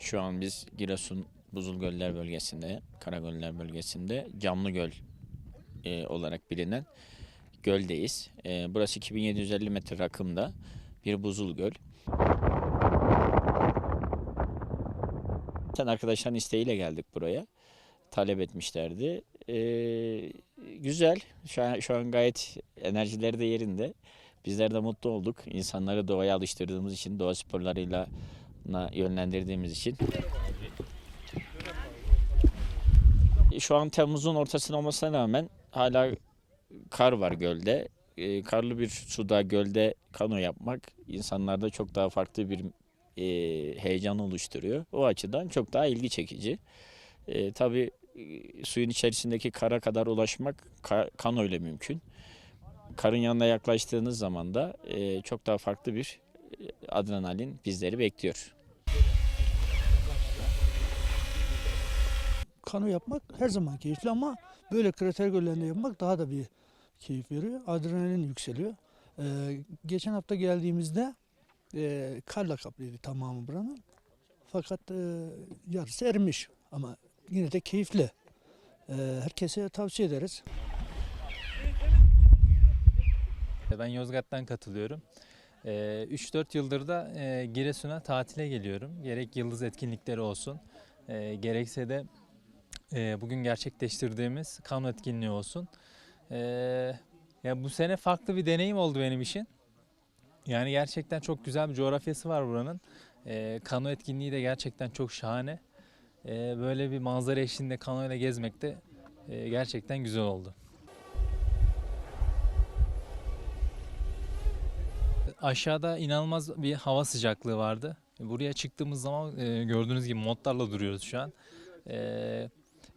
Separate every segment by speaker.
Speaker 1: Şu an biz Giresun Buzulgöller bölgesinde, Karagöller bölgesinde Camlıgöl e, olarak bilinen göldeyiz. E, burası 2750 metre rakımda bir buzul göl. Sen arkadaşların isteğiyle geldik buraya. Talep etmişlerdi. E, güzel. Şu an, şu an gayet enerjileri de yerinde. Bizler de mutlu olduk. İnsanları doğaya alıştırdığımız için, doğa sporlarıyla yönlendirdiğimiz için. Şu an Temmuz'un ortasına olmasına rağmen hala kar var gölde. Ee, karlı bir suda, gölde kano yapmak insanlarda çok daha farklı bir e, heyecan oluşturuyor. O açıdan çok daha ilgi çekici. E, tabii e, suyun içerisindeki kara kadar ulaşmak ka- kano ile mümkün. Karın yanına yaklaştığınız zaman da e, çok daha farklı bir e, adrenalin bizleri bekliyor.
Speaker 2: Kano yapmak her zaman keyifli ama böyle krater göllerinde yapmak daha da bir keyif veriyor. Adrenalin yükseliyor. Ee, geçen hafta geldiğimizde e, karla kaplıydı tamamı buranın. Fakat e, yarısı erimiş ama yine de keyifli. Ee, herkese tavsiye ederiz.
Speaker 3: Ben Yozgat'tan katılıyorum. Ee, 3-4 yıldır da e, Giresun'a tatile geliyorum. Gerek yıldız etkinlikleri olsun, e, gerekse de e, bugün gerçekleştirdiğimiz kano etkinliği olsun. E, ya bu sene farklı bir deneyim oldu benim için. Yani gerçekten çok güzel bir coğrafyası var buranın. E, kano etkinliği de gerçekten çok şahane. E, böyle bir manzara eşliğinde kano ile gezmek de e, gerçekten güzel oldu. Aşağıda inanılmaz bir hava sıcaklığı vardı. Buraya çıktığımız zaman e, gördüğünüz gibi montlarla duruyoruz şu an. E,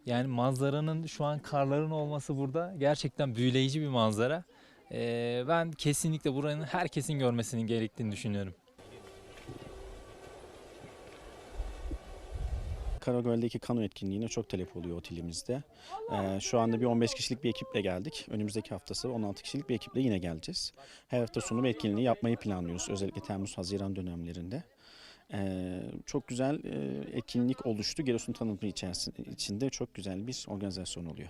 Speaker 3: yani manzaranın şu an karların olması burada gerçekten büyüleyici bir manzara. E, ben kesinlikle buranın herkesin görmesinin gerektiğini düşünüyorum.
Speaker 4: Karagöl'deki kano etkinliğine çok talep oluyor otelimizde. Ee, şu anda bir 15 kişilik bir ekiple geldik. Önümüzdeki haftası 16 kişilik bir ekiple yine geleceğiz. Her hafta sonu bu etkinliği yapmayı planlıyoruz. Özellikle Temmuz-Haziran dönemlerinde. Ee, çok güzel e, etkinlik oluştu. Giresun tanıtımı içerisinde çok güzel bir organizasyon oluyor.